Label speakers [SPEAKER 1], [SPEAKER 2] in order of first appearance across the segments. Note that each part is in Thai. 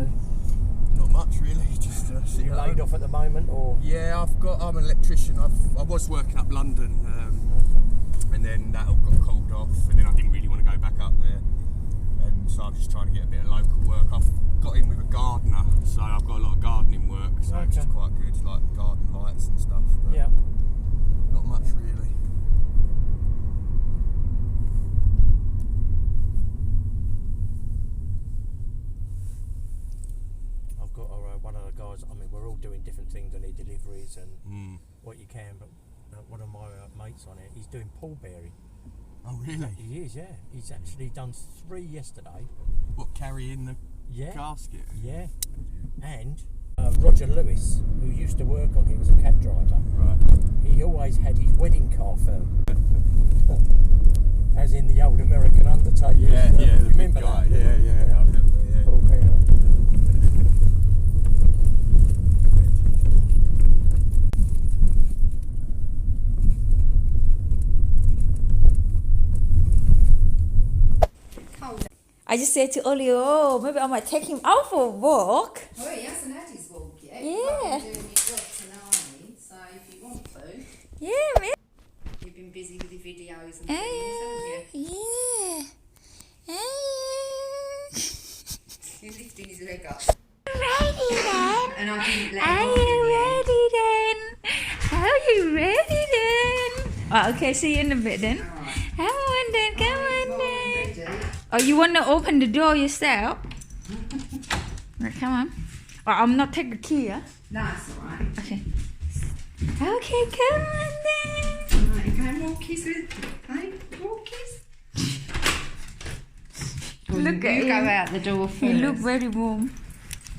[SPEAKER 1] up to?
[SPEAKER 2] Not much really. Just uh, see
[SPEAKER 1] You laid off at the moment, or?
[SPEAKER 2] Yeah, I've got. I'm an electrician. I've, I was working up London, um, and then that all got called off, and then I didn't really want to go back up there, and so I'm just trying to get a bit of local work. I've got in with a gardener, so I've got a lot of gardening work, so it's
[SPEAKER 1] Okay.
[SPEAKER 2] quite good, like garden lights and stuff. but
[SPEAKER 1] Yeah.
[SPEAKER 2] Not much really.
[SPEAKER 1] I've got uh, one of the guys. I mean, we're all doing different things on their deliveries and
[SPEAKER 2] Mm.
[SPEAKER 1] what you can. But uh, one of my uh, mates on it, he's doing pallbearing.
[SPEAKER 2] Oh really?
[SPEAKER 1] He is, yeah. He's actually done three yesterday.
[SPEAKER 2] What carrying the
[SPEAKER 1] Yeah.
[SPEAKER 2] casket?
[SPEAKER 1] Yeah. And uh, Roger Lewis, who used to work on, he was a cab driver.
[SPEAKER 2] Right.
[SPEAKER 1] He always had his wedding car firm. As in the old American Undertaker.
[SPEAKER 2] Yeah, yeah.
[SPEAKER 1] Remember
[SPEAKER 2] guy.
[SPEAKER 1] that?
[SPEAKER 2] Yeah, yeah. I remember. Yeah.
[SPEAKER 1] Paul Bearer.
[SPEAKER 3] I just said to earlier, oh, maybe I might take him out for a walk.
[SPEAKER 4] Oh, he hasn't had his walk yet.
[SPEAKER 3] Yeah.
[SPEAKER 4] Well, he's doing his job tonight, so if you want to,
[SPEAKER 3] Yeah, man.
[SPEAKER 4] you've been busy with your videos and
[SPEAKER 3] Hey,
[SPEAKER 4] things, haven't you?
[SPEAKER 3] yeah. Hey.
[SPEAKER 4] He's lifting his leg up.
[SPEAKER 3] Ready then?
[SPEAKER 4] And I didn't let
[SPEAKER 3] Are
[SPEAKER 4] him off in
[SPEAKER 3] you
[SPEAKER 4] the
[SPEAKER 3] ready then? Are you ready then? Oh, okay, see you in a bit then.
[SPEAKER 4] Alright.
[SPEAKER 3] Come on then, Oh, you want to open the door yourself? Right, come on. Oh, I'm not take the key, yeah?
[SPEAKER 4] No, it's alright.
[SPEAKER 3] Okay. Okay, come on then.
[SPEAKER 4] Right, you go walkies with, hey, walkies.
[SPEAKER 3] Look at
[SPEAKER 4] you go out the door first.
[SPEAKER 3] You look very warm.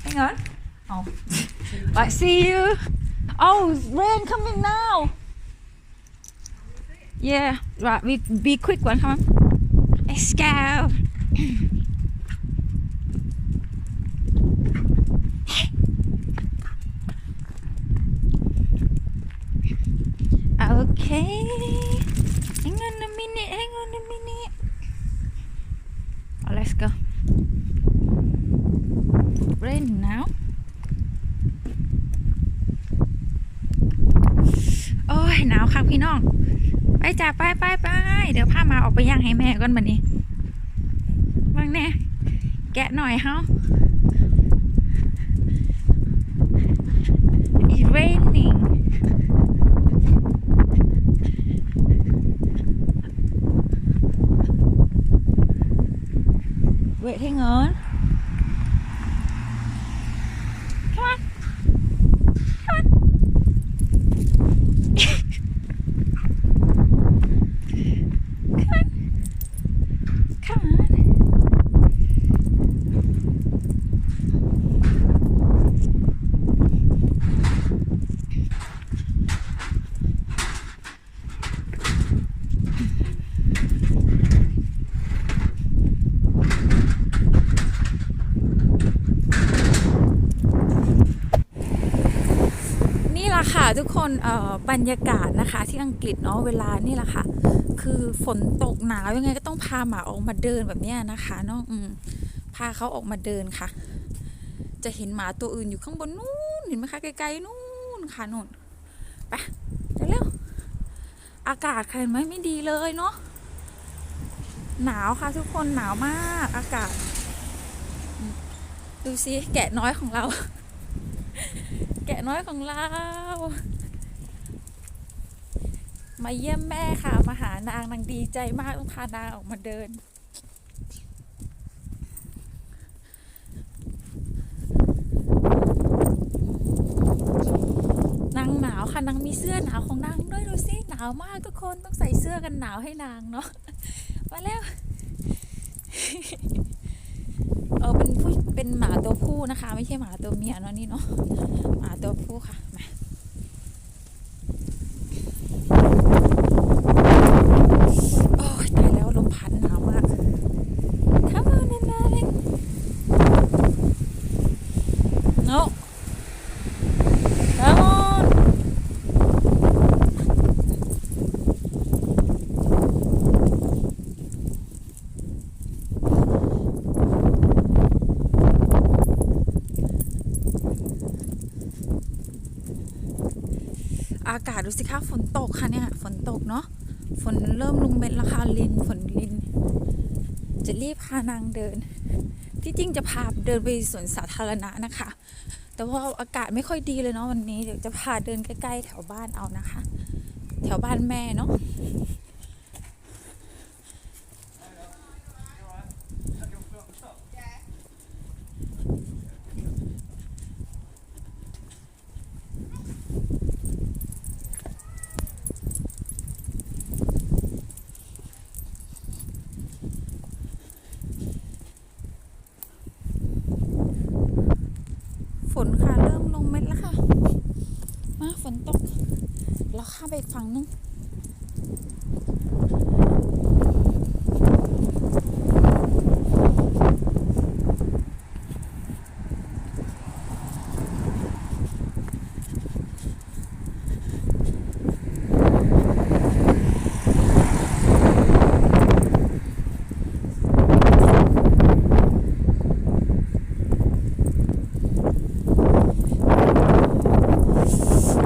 [SPEAKER 3] Hang on. Oh. right, see you. Oh, rain coming now. Yeah, right, we be quick one, come on. Let's go. Okay. Hang on a minute, hang on a minute. Oh, let's go. Rain now. โอ้ยหนาวครับพี่น้อง ไปจ้าไปไปไปเดี๋ยวพามาออกไปย่างให้แม่ก่อนบันนี้ แกะหน่อยเฮา It's raining Wait, hang on. Come ทุกคนบรรยากาศนะคะที่อังกฤษเนาะเวลานี่แหละค่ะ คือฝนตกหนาวยังไงก็ต้องพาหมาออกมาเดินแบบนี้นะคะเนาะอืมพาเขาออกมาเดินค่ะ จะเห็นหมาตัวอื่นอยู่ข้างบนนู้นเห็นไหมคะไกลๆนู้นค่ะนู่นไปเร็วอากาศใครไหมไม่ดีเลยเนาะหนาวค่ะทุกคนหนาวมากอากาศ ดูสิแกะน้อยของเรา แกะน้อยของเรา มาเยี่ยมแม่ค่ะ มาหานางนางดีใจมากต้องพานางออกมาเดิน นางหนาวค่ะนางมีเสื้อหนาวของนางด้วยดูสิหนาวมากทุกคนต้องใส่เสื้อกันหนาวให้นางเนาะมาแล้ว ออเป็นผู้เป็นหมาตัวผู้นะคะ ไม่ใช่หมาตัวเมียเนาะนี่เนาะหมาตัวผู้ค่ะมาโอ้ยตายแล้วลมพัดหนาวมาก Come on in darling No Come on อากาศดูสิคะฝนตกค่ะเนี่ยฝนตกเนาะฝนเริ่มลงเม็ดแล้วค่ะลินฝนลิน จะรีบพานางเดิน ที่จริงจะพาเดินไปสวนสาธารณะนะคะ แต่ว่าอากาศไม่ค่อยดีเลยเนาะวันนี้เดี๋ยวจะพาเดินใกล้ๆแถวบ้านเอานะคะ แถวบ้านแม่เนาะ นค่ะ เริ่มลงเม็ดแล้วค่ะ มาฝนตก เราข้าไปอีกฝั่งนึง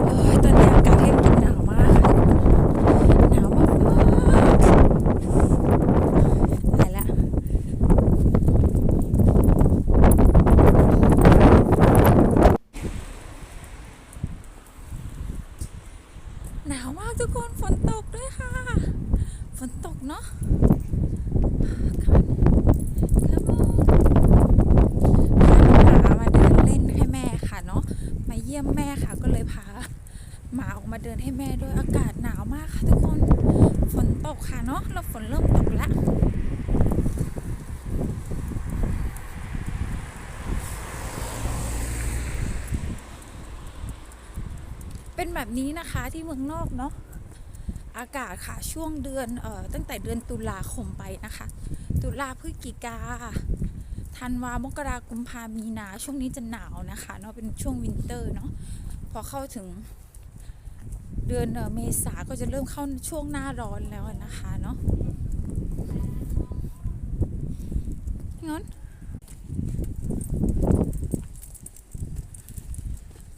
[SPEAKER 3] โอ้ยตอนนี้อากาศเย็นหนาวมากค่ะหนาวมากมากตายละหนาวมากทุกคนฝนตกด้วยค่ะ ฝนตกเนาะ Come on Come on พาหมามาเดินเล่นให้แม่ค่ะเนาะ มาเยี่ยมแม่ค่ะก็เลยพาหมาออกมาเดินให้แม่ด้วยอากาศหนาวมากค่ะทุกคน ฝนตกค่ะเนาะแล้วฝนเริ่มตกแล้วเป็นแบบนี้นะคะที่เมืองนอกเนาะอากาศค่ะช่วงเดือนเอ่อตั้งแต่เดือนตุลาคมไปนะคะ ตุลาพฤศจิกาธันวามกรากุมภามีนาช่วงนี้จะหนาวนะคะเนาะเป็นช่วงวินเตอร์เนาะพอเข้าถึง เดือนเมษาก็จะเริ่มเข้าช่วงหน้าร้อนแล้วนะคะเนาะงั้น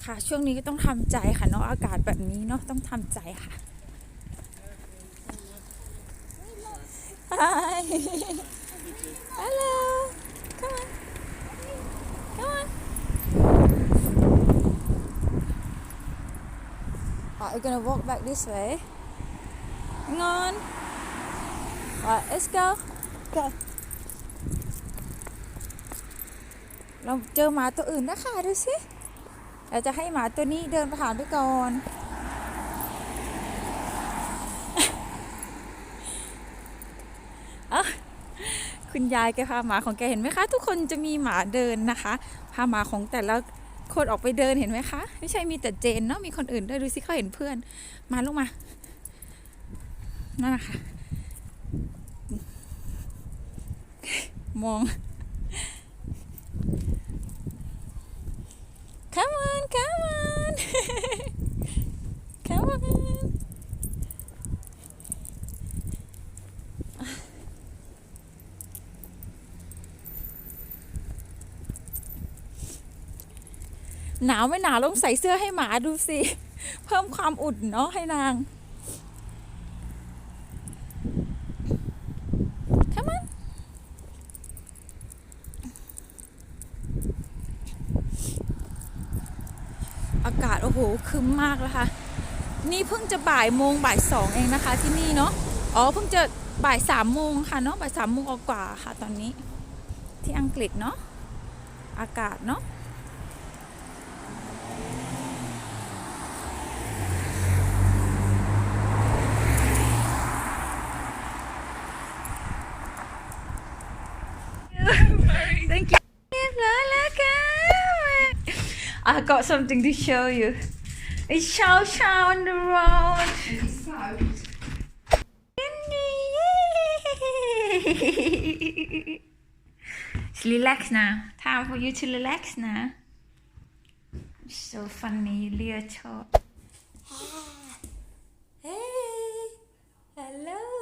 [SPEAKER 3] ค่ะช่วงนี้ก็ต้องทำใจค่ะเนาะอากาศแบบนี้เนาะต้องทำใจค่ะ Hi Hello Come on Come on Right, we're gonna walk back this way. Hang on. Right, let's go. Go. เราเจอหมาตัวอื่นนะคะดูสิเราจะให้หมาตัวนี้เดินผ่านไปก่อนคุณยายแกพาหมาของแกเห็นไหมคะ ทุกคนจะมีหมาเดินนะคะ พาหมาของแต่ละ คนออกไปเดินเห็นไหมคะ ไม่ใช่มีแต่เจนเนาะมีคนอื่นด้วยดูสิเขาเห็นเพื่อน มาลงมา นั่นนะคะมอง come on come on come on หนาวไม่หนาวลองใส่เสื้อให้หมาดูสิ เพิ่มความอุ่นเนาะให้นาง Come on อากาศ โอ้โหคึมมากแล้วค่ะ นี่เพิ่งจะบ่ายโมงบ่ายสองเองนะคะที่นี่เนาะอ๋อเพิ่งจะบ่ายสามโมงค่ะเนาะบ่ายสามโมงกว่าค่ะตอนนี้ ที่อังกฤษเนาะอากาศเนาะ I got something to show you. It's Chow Chow on the road.
[SPEAKER 4] It's soaked.
[SPEAKER 3] It's relax now. Time for you to relax now. So funny, Leah Chop. Hey, hello.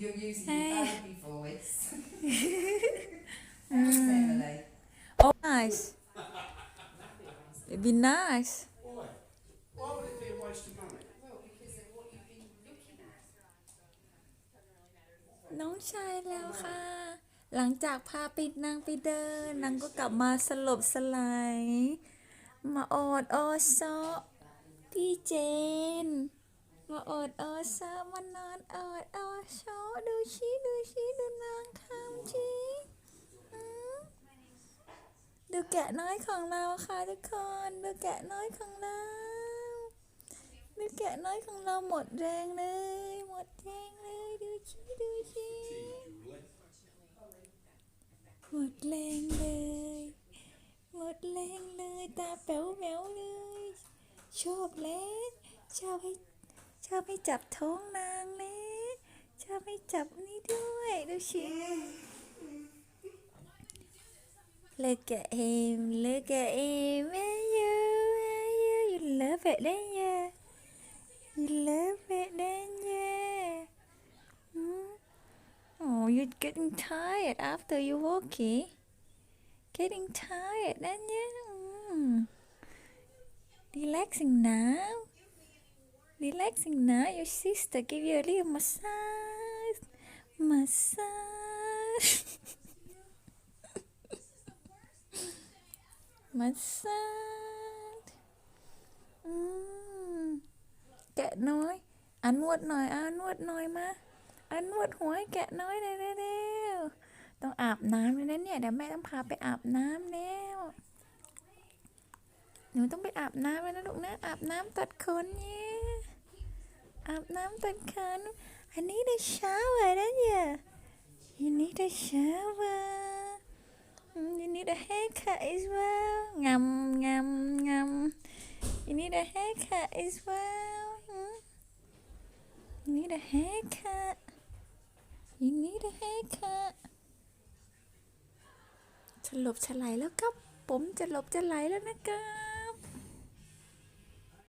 [SPEAKER 4] You're using
[SPEAKER 3] Hey.
[SPEAKER 4] your baby voice. How's Emily?
[SPEAKER 3] Oh, nice. It'd be nice.
[SPEAKER 1] Why? Why would it be a waste of money?
[SPEAKER 4] Well, because of what you've been looking at.
[SPEAKER 3] น้องชายแล้วค่ะ หลังจากพาไปนางไปเดิน นางก็กลับมาสลบสลาย มาออดออซอพี่เจน มาออดออซอมานอนออดออซอดูชีดูชีดูนางคำชีอืมดูแกะน้อยของเราค่ะทุกคน ดูแกะน้อยของเราดูแกะน้อยของเราหมดแรงเลย หมดแรงเลย ดูชีดูชีหมดแรงเลย หมดแรงเลย ตาแป๋วแหววเลย ชอบแล้วชอบให้ อบให้จับท้องนางเลยชอบให้จับนี่ด้วยดูชี Look at him, look at him, and you, and you, you love it, don't you? You love it, don't you? Hmm? Oh, you're getting tired after you walking. Getting tired, don't you? Mm. Relaxing now. Relaxing now. Your sister give you a little massage. Massage. massage. Mm. แกะน้อยอันนวดหน่อยอันนวดหน่อยมาอันนวดหัวให้แกะน้อยเลยเร็วๆต้องอาบน้ำเลยนะเนี่ยเดี๋ยวแม่ต้องพาไปอาบน้ำแล้ว หนูต้องไปอาบน้ำแล้วนะลูกนะอาบน้ำตัดขนเนี่ย อาบน้ำตัดขนอันนี้ได้เช้าเลยนะเนี่ยอันนี้ได้เช้าว่ะ You need a haircut as well. Ngầm, ngầm, ngầm. You need a haircut as well. Hmm? You need a haircut. You need a haircut. ฉลบฉลายแล้วครับ ผมจะหลบจะไหลแล้วนะครับ